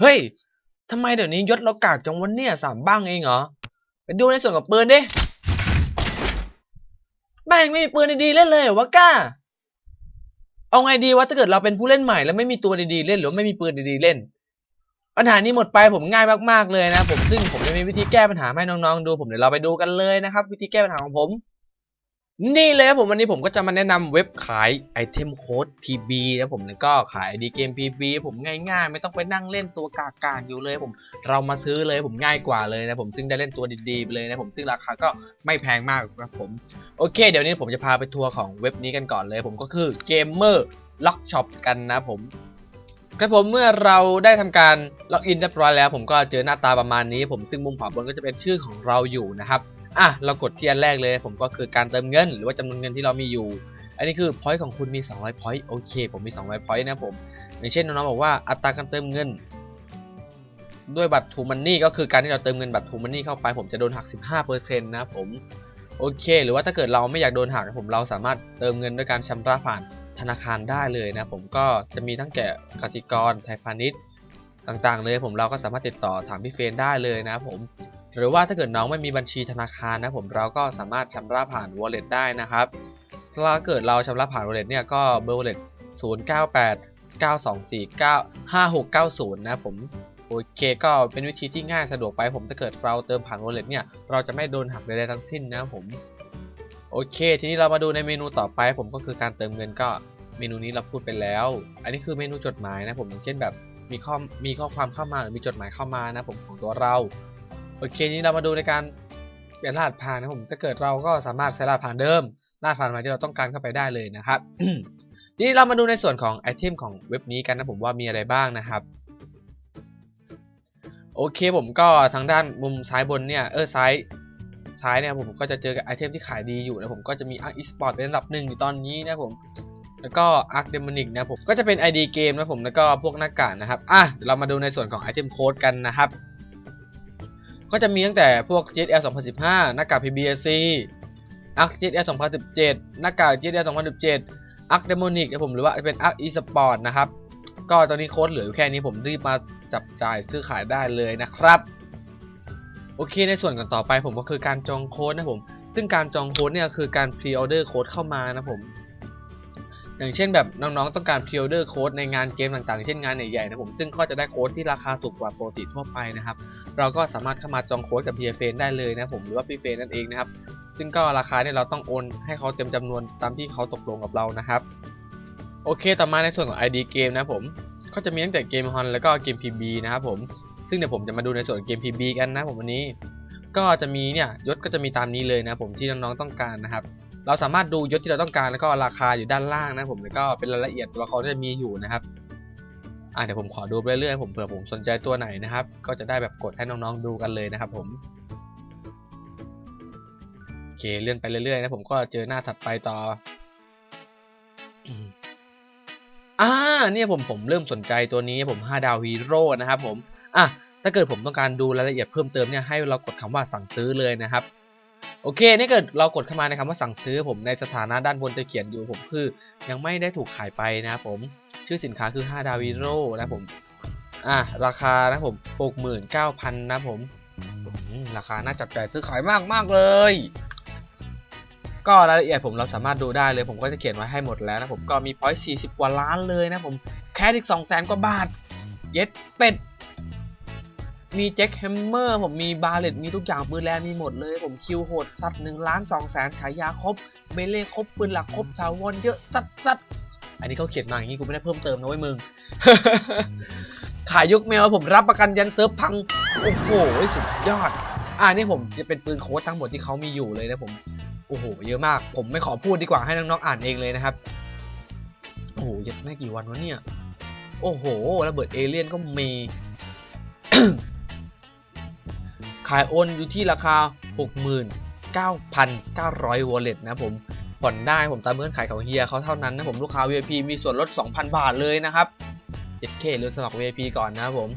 เฮ้ยทำไมเดี๋ยวนี้ยศเรากากจังวันเนี่ยสามบ้างเองเหรอ ไปดูในส่วนของปืนดิแม่งไม่มีปืนดีๆเล่นเลยเหรอวะก้า เอาไงดีวะถ้าเกิดเราเป็นผู้เล่นใหม่แล้วไม่มีตัวดีๆเล่นหรือไม่มีปืนดีๆเล่น ปัญหานี้หมดไปผมง่ายมากๆเลยนะ ผมซึ่งผมจะมีวิธีแก้ปัญหาให้น้องๆดู ผมเดี๋ยวเราไปดูกันเลยนะครับ วิธีแก้ปัญหาของผม นี่เลยครับผมวันนี้ผมก็จะมาแนะนำเว็บขายไอเทมโค้ด PB นะผมแล้วก็ขายดีเกม PB ผมง่ายๆ ไม่ต้องไปนั่งเล่นตัวกากาอยู่เลยผมเรามาซื้อเลยผมง่ายกว่าเลยนะผมซึ่งได้เล่นตัวดีๆไปเลยนะผมซึ่งราคาก็ไม่แพงมากครับผมโอเค เดี๋ยวนี้ผมจะพาไปทัวร์ของเว็บนี้กันก่อนเลย ผมก็คือ Gamer Lock Shop กันนะผมครับผมเมื่อเราได้ทำการล็อกอินเรียบร้อยแล้ว ผมก็เจอหน้าตาประมาณนี้ ผมซึ่งมุมขวาบนก็จะเป็นชื่อของเราอยู่นะครับ อะเรากดที่อันแรกเลย ผมก็คือการเติมเงิน หรือว่าจำนวนเงินที่เรามีอยู่ อันนี้คือ point ของคุณมี 200 point โอเค ผมมี 200 point นะผม อย่างเช่นน้องๆบอกว่าอัตราการเติมเงิน ด้วยบัตรทูมันนี่ก็คือการที่เราเติมเงินบัตรทูมันนี่เข้าไป ผมจะโดนหัก 15%นะผมโอเค หรือว่าถ้าเกิดเราไม่อยากโดนหักผมเราสามารถเติมเงินด้วยการชำระผ่านธนาคารได้เลยนะผมก็จะมีทั้งแก่กสิกรไทยพาณิชย์ต่างๆ เลยผมเราก็สามารถติดต่อถามพี่เฟรนได้เลยนะผม หรือว่าถ้าเกิดน้องไม่มีบัญชีธนาคารนะผมเราก็สามารถชำระผ่าน wallet ได้นะครับถ้าเกิดเราชำระผ่าน wallet เนี่ยก็เบอร์ wallet 0 9 8 9 2 4 9 5 6 9 0 นะผมโอเคก็เป็นวิธีที่ง่ายสะดวกไปผมถ้าเกิดเราเติมผ่าน wallet เนี่ยเราจะไม่โดนหักใดๆทั้งสิ้นนะผมโอเค ทีนี้เรามาดูในเมนูต่อไปผมก็คือการเติมเงินก็เมนูนี้เราพูดไปแล้ว อันนี้คือเมนูจดหมายนะผมอย่างเช่นแบบมีข้อมีข้อความเข้ามาหรือมีจดหมายเข้ามานะผมของตัวเรา โอเคนี้เรามาดูในการเปลี่ยนรหัสผ่านนะผมถ้าเกิดเราก็สามารถใช้รหัสผ่านเดิมรหัสผ่านใหม่ที่เราต้องการเข้าไปได้เลยนะครับนี้เรามาดูในส่วนของไอเทมของเว็บนี้กันนะผมว่ามีอะไรบ้างนะครับโอเคผมก็ทางด้านมุมซ้ายบนเนี่ยเออซ้ายซ้ายเนี่ยผมก็จะเจอกับไอเทมที่ขายดีอยู่นะผมก็จะมีอาร์ e สปอร์ตเป็นอันดับหนึ่งอยู่ตอนนี้นะผมแล้วก็อาร์คเดมอนิกนะผมก็จะเป็น ID เกมนะผมแล้วก็พวกหน้ากากนะครับอะเรามาดูในส่วนของไอเทมโค้ดกันนะครับ ก็จะมีตั้งแต่พวก GSL 2015 หน้ากาก PBSC ARC GSL 2017 หน้ากาก GSL 2017 ARC Demonic นะผมหรือว่าเป็น ARC eSport นะครับ ก็ตอนนี้โค้ดเหลืออยู่แค่นี้ผมรีบมาจับจ่ายซื้อขายได้เลยนะครับ โอเคในส่วนกันต่อไปผมก็คือการจองโค้ดนะผม ซึ่งการจองโค้ดเนี่ยคือการพรีออเดอร์โค้ดเข้ามานะผม อย่างเช่นแบบน้องๆต้องการพรีออเดอร์โค้ดในงานเกมต่างๆ เช่นงานใหญ่ๆนะผมซึ่งก็จะได้โค้ดที่ราคาถูกกว่าปกติทั่วไปนะครับ เราก็สามารถเข้ามาจองโค้ดกับพีเฟนได้เลยนะผมหรือว่าพีเฟนนั่นเองนะครับ ซึ่งก็ราคาเนี่ยเราต้องโอนให้เขาเต็มจำนวนตามที่เขาตกลงกับเรานะครับ โอเค ต่อมาในส่วนของ ID เกมนะผม ก็จะมีตั้งแต่เกมฮอนแล้วก็เกม PB นะครับผม ซึ่งเดี๋ยวผมจะมาดูในส่วนเกม PB กันนะผมวันนี้ ก็จะมีเนี่ยยศก็จะมีตามนี้เลยนะผมที่น้องๆต้องการนะครับ เราสามารถดูยศที่เราต้องการแล้วก็ราคาอยู่ด้านล่างนะผมแล้วก็เป็นรายละเอียดตัวละครที่จะมีอยู่นะครับอะเดี๋ยวผมขอดูไปเรื่อยๆผมเผื่อผมสนใจตัวไหนนะครับ ก็จะได้แบบกดให้น้องๆดูกันเลยนะครับ ผมโอเคเลื่อนไปเรื่อยๆนะผมก็เจอหน้าถัดไปต่ออ่าเนี่ยผมผมเริ่มสนใจตัวนี้ผม 5 ดาวฮีโร่นะครับ ผมอะถ้าเกิดผมต้องการดูรายละเอียดเพิ่มเติมเนี่ยให้เรากดคำว่าสั่งซื้อเลยนะครับ โอเค นี่เกิดเรากดเข้ามาในคำว่าสั่งซื้อผมในสถานะด้านบนจะเขียนอยู่ผมคือ ยังไม่ได้ถูกขายไปนะครับผม ชื่อสินค้าคือ 5 ดาวฮีโรนะครับผม อะ ราคานะผม 69,000 นะผมอืมราคาน่าจับจ่ายซื้อขายมากมากเลย ก็รายละเอียดผมเราสามารถดูได้เลย ผมก็จะเขียนไว้ให้หมดแล้วนะผม ก็มีพอยต์40 กว่าล้านเลยนะผม แค่อีก2 0 0 0 0 0 กว่าบาท เย็ดเป็ด มีแจ็คแฮมเมอร์ผมมีบาเลตมีทุกอย่างปืนแรงมีหมดเลย ผมคิวโหดสัตว์1ล้าน2แสนฉายาครบเมเล่ครบปืนหลักครบทาวอนเยอะสัตว์สัตว์อันนี้เขาเขียนมาอย่างนี้กูไม่ได้เพิ่มเติมนะเว้ยมึง ขายยุคแมวผมรับประกันยันเซิร์ฟพัง โอ้โหสุดยอด อ่านี่ผมจะเป็นปืนโค้ดทั้งหมดที่เขามีอยู่เลยนะผม โอ้โห เยอะมาก ผมไม่ขอพูดดีกว่าให้น้องๆอ่านเองเลยนะครับ โอ้โหยัดไม่กี่วันวะเนี่ย โอ้โห ระเบิดเอเลี่ยนก็มีายโอนอยู่ที่ราคา 69,900วอลเล็ตนะผมผ่อนได้ผมตามเงื่อนไขของเฮียเขาเท่านั้นนะผมลูกค้า VIP มีส่วนลด 2,000 บาทเลยนะครับ 7K หรือสมัคร VIP ก่อนนะครับผม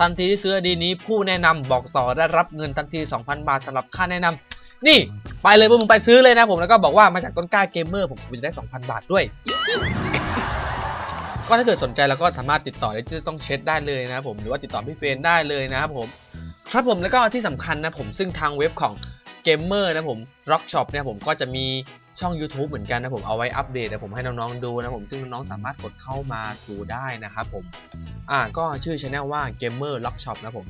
ทันทีที่ซื้อดีนี้ผู้แนะนำบอกต่อได้รับเงินทันที 2,000 บาทสำหรับค่าแนะนำนี่ไปเลยพวกมึงไปซื้อเลยนะผมแล้วก็บอกว่ามาจากต้นกล้าเกมเมอร์ผมจะได้ 2,000 บาทด้วย ก็ถ้าเกิดสนใจแล้วก็สามารถติดต่อได้ที่ต้องเช็ดได้เลยนะผมหรือว่าติดต่อพี่เฟนได้เลยนะครับผม ครับผมแล้วก็ที่สำคัญนะผมซึ่งทางเว็บของเกมเมอร์นะผม Rock Shop เนี่ยผมก็จะมีช่อง YouTube เหมือนกันนะผมเอาไว้อัปเดตนะผมให้น้องๆดูนะผมซึ่งน้องๆสามารถกดเข้ามาดูได้นะครับผมอ่าก็ชื่อช anel ว่า Gamer Rock Shop นะผม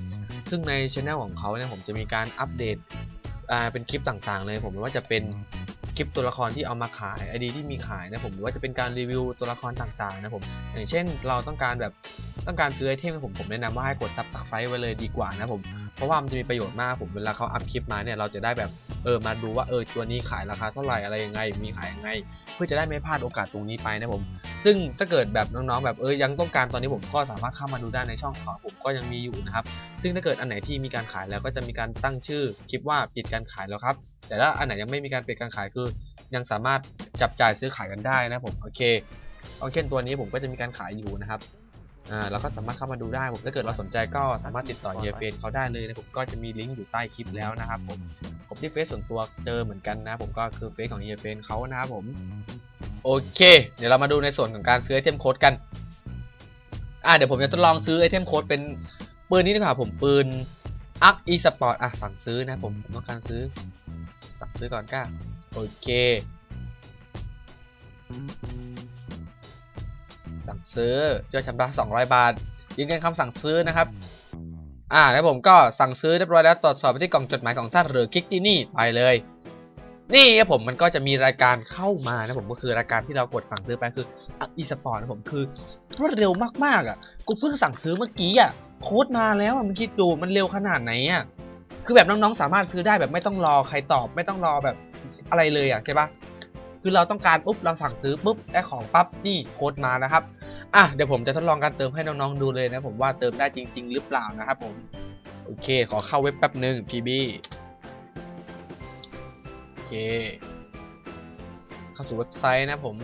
ซึ่งในช anel ของเขาเนี่ยผมจะมีการอัปเดตอ่าเป็นคลิปต่างๆ เลยผมว่าจะเป็นคลิปตัวละครที่เอามาขายไอดีที่มีขายนะผมหรือว่าจะเป็นการรีวิวตัวละครต่างๆนะผมอย่างเช่นเราต้องการแบบต้องการซื้อไอเทมผมผมแนะนำว่าให้กดซับสไครต์ไว้เลยดีกว่านะผม เพราะว่ามันจะมีประโยชน์มากผมเวลาเขาอัพคลิปมาเนี่ยเราจะได้แบบเออมาดูว่าเออตัวนี้ขายราคาเท่าไหร่อะไรยังไง มีขายยังไง เพื่อจะได้ไม่พลาดโอกาสตรงนี้ไปนะผม ซึ่งถ้าเกิดแบบน้องๆแบบเออยังต้องการตอนนี้ผมก็สามารถเข้ามาดูได้ในช่องของผมก็ยังมีอยู่นะครับซึ่งถ้าเกิดอันไหนที่มีการขายแล้วก็จะมีการตั้งชื่อคลิปว่าปิดการขายแล้วครับแต่ถ้าอันไหนยังไม่มีการปิดการขายคือ ยังสามารถจับจ่ายซื้อขายกันได้นะผมโอเคเอาเช่นตัวนี้ผมก็จะมีการขายอยู่นะครับ อ่าเราก็สามารถเข้ามาดูได้ผมถ้าเกิดเราสนใจก็สามารถติดต่อเฮียเฟนเขาได้เลยนะผมก็จะมีลิงก์อยู่ใต้คลิปแล้วนะครับผมผมที่เฟซส่วนตัวเจอเหมือนกันนะผมก็คือเฟซของเฮียเฟนเขานะครับผมโอเค เดี๋ยวเรามาดูในส่วนของการซื้อไอเทมโค้ดกันอ่าเดี๋ยวผมจะทดลองซื้อไอเทมโค้ดเป็นปืนนี้ดีกว่าผมปืนอักอีสปอร์ตอะสั่งซื้อนะผมผมต้องการซื้อสั่งซื้อก่อนก้าโอเค สั่งซื้อยอดชำระ200 บาทยืนยันคำสั่งซื้อนะครับอ่าแล้วผมก็สั่งซื้อเรียบร้อยแล้วตรวจสอบไปที่กล่องจดหมายของท่านหรือคลิกที่นี่ไปเลย นี่ครับผมมันก็จะมีรายการเข้ามานะผมก็คือรายการที่เรากดสั่งซื้อไปคืออีสปอร์ตนะผมคือรวดเร็วมากๆอะกูเพิ่งสั่งซื้อเมื่อกี้อะโค้ดมาแล้วอะมันคิดดูมันเร็วขนาดไหนอะคือแบบน้องๆสามารถซื้อได้แบบไม่ต้องรอใครตอบ ไม่ต้องรอแบบอะไรเลยอะใช่ปะ คือเราต้องการปุ๊บเราสั่งซื้อปุ๊บได้ของปั๊บนี่โค้ดมานะครับอะเดี๋ยวผมจะทดลองการเติมให้น้องๆดูเลยนะผมว่าเติมได้จริง ๆ หรือเปล่านะครับผมโอเค ขอเข้าเว็บแป๊บหนึ่ง PB โอเค เข้าสู่เว็บไซต์นะผม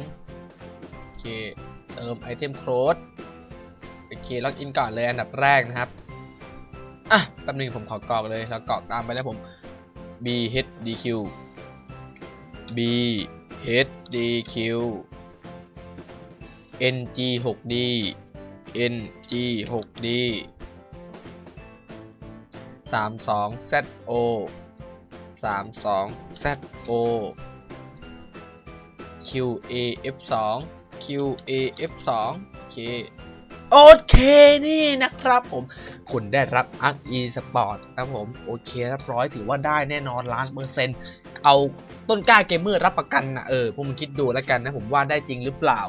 โอเคเติมไอเทมโค้ดโอเคล็อกอินก่อนเลยอันดับแรกนะครับอะแป๊บนึงผมขอกรอกเลยแล้วกรอกตามไปแล้วผม B H D Q B H D Q N G 6 D N G 6 D 32 Z O 32 Z O Q A F 2 Q A F 2โอเคโอเคนี่นะครับผม คุณได้รับอักอีสปอร์ตครับผม โอเคเรียบร้อยถือว่าได้แน่นอนล้านเปอร์เซ็นต์เอา ต้นกล้าเกมเมอร์รับประกันนะเออพวกมึงคิดดูแล้วกันนะผมว่าได้จริงหรือเปล่า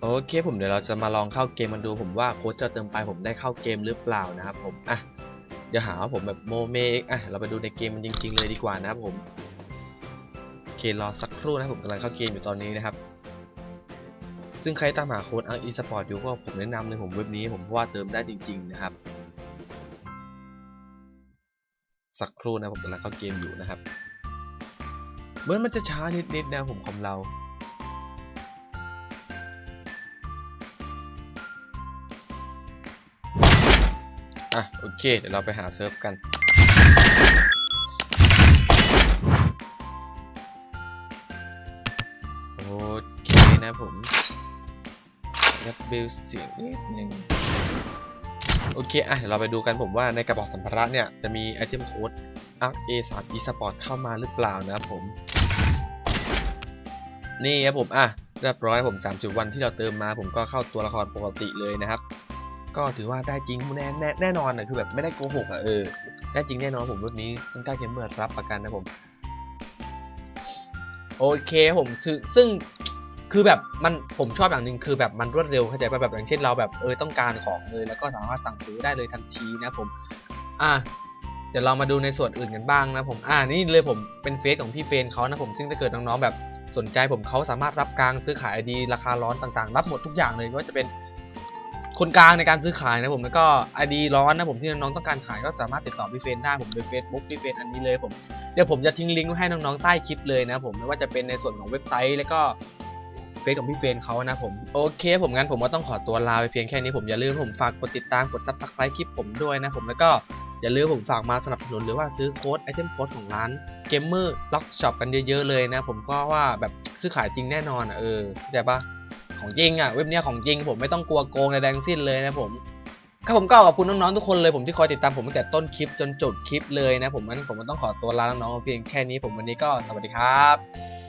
โอเคผมเดี๋ยวเราจะมาลองเข้าเกมมันดู ผมว่าโค้ชจะเติมไปผมได้เข้าเกมหรือเปล่านะครับผมอะเดี๋ยวหาว่าผมแบบโมเมกอะเราไปดูในเกมมันจริง ๆ เลยดีกว่านะครับผมโอเครอสักครู่นะผมกำลังเข้าเกมอยู่ตอนนี้นะครับซึ่งใครตามหาโค้ดอังอีสปอร์ตอยู่ก็ผมแนะนำเลยผมเว็บนี้ผมเพราะว่าเติมได้จริง ๆ นะครับ สักครู่นะผมกำลังเข้าเกมอยู่นะครับ เหมือนมันจะช้านิดๆนะผมคอมเราอะโอเค เดี๋ยวเราไปหาเซิร์ฟกันโอเคนะผมยัดเบลเสียงนิดนึงโอเค อะ เดี๋ยวเราไปดูกันผมว่าในกระบอกสัมภาระเนี่ย จะมีไอเทมโค้ด ARC A3 eSport เข้ามาหรือเปล่านะผม นี่ครับผมอะเรียบร้อยผม 30 วันที่เราเติมมา ผมก็เข้าตัวละครปกติเลยนะครับ ก็ถือว่าได้จริงแน่แน่แน่นอนนะคือแบบไม่ได้โกหกอะเออได้จริงแน่นอนผมรุ่นนี้ต้นกล้าเกมเมอร์รับประกันนะผม โอเคผมซึ่งซึ่งคือแบบมันผมชอบอย่างหนึ่งคือแบบมันรวดเร็วเข้าใจป่ะแบบอย่างเช่นเราแบบเออต้องการของเลยแล้วก็สามารถสั่งซื้อได้เลยทันทีนะผม อะเดี๋ยวเรามาดูในส่วนอื่นกันบ้างนะผม อ่านี่เลยผมเป็นเฟซของพี่เฟนเขานะผมซึ่งถ้าเกิดน้องๆแบบ สนใจผมเขาสามารถรับกลางซื้อขายไอดีราคาร้อนต่างๆ รับหมดทุกอย่างเลยไม่ว่าจะเป็นคนกลางในการซื้อขายนะผมแล้วก็ไอดีร้อนนะผมที่น้องๆต้องการขายก็สามารถติดต่อพี่เฟนได้ผมโดย Facebook พี่เฟนอันนี้เลยผมเดี๋ยวผมจะทิ้งลิงก์ไว้ให้น้องๆใต้คลิปเลยนะผมไม่ว่าจะเป็นในส่วนของเว็บไซต์แล้วก็เฟซของพี่เฟนเขานะผมโอเค ผมงั้นผมก็ต้องขอตัวลาไปเพียงแค่นี้ผมอย่าลืมผมฝากกดติดตามกดซับสไครต์คลิปผมด้วยนะผมแล้วก็ อย่าลืมผมฝากมาสนับสนุนหรือว่าซื้อโค้ดไอเทมโค้ดของร้านเกมเมอร์ล็อกช็อปกันเยอะๆเลยนะ ผมก็ว่าแบบซื้อขายจริงแน่นอนอะเออเข้าใจปะของจริงอะเว็บเนี้ยของจริงผมไม่ต้องกลัวโกงในแดทั้งสิ้นเลยนะผมครับผมก็ขอบคุณน้องๆทุกคนเลยผมที่คอยติดตามผมตั้งแต่ต้นคลิปจนจบคลิปเลยนะผมงั้นผมก็ต้องขอตัวลาน้องๆเพียงแค่นี้ผมวันนี้ก็สวัสดีครับ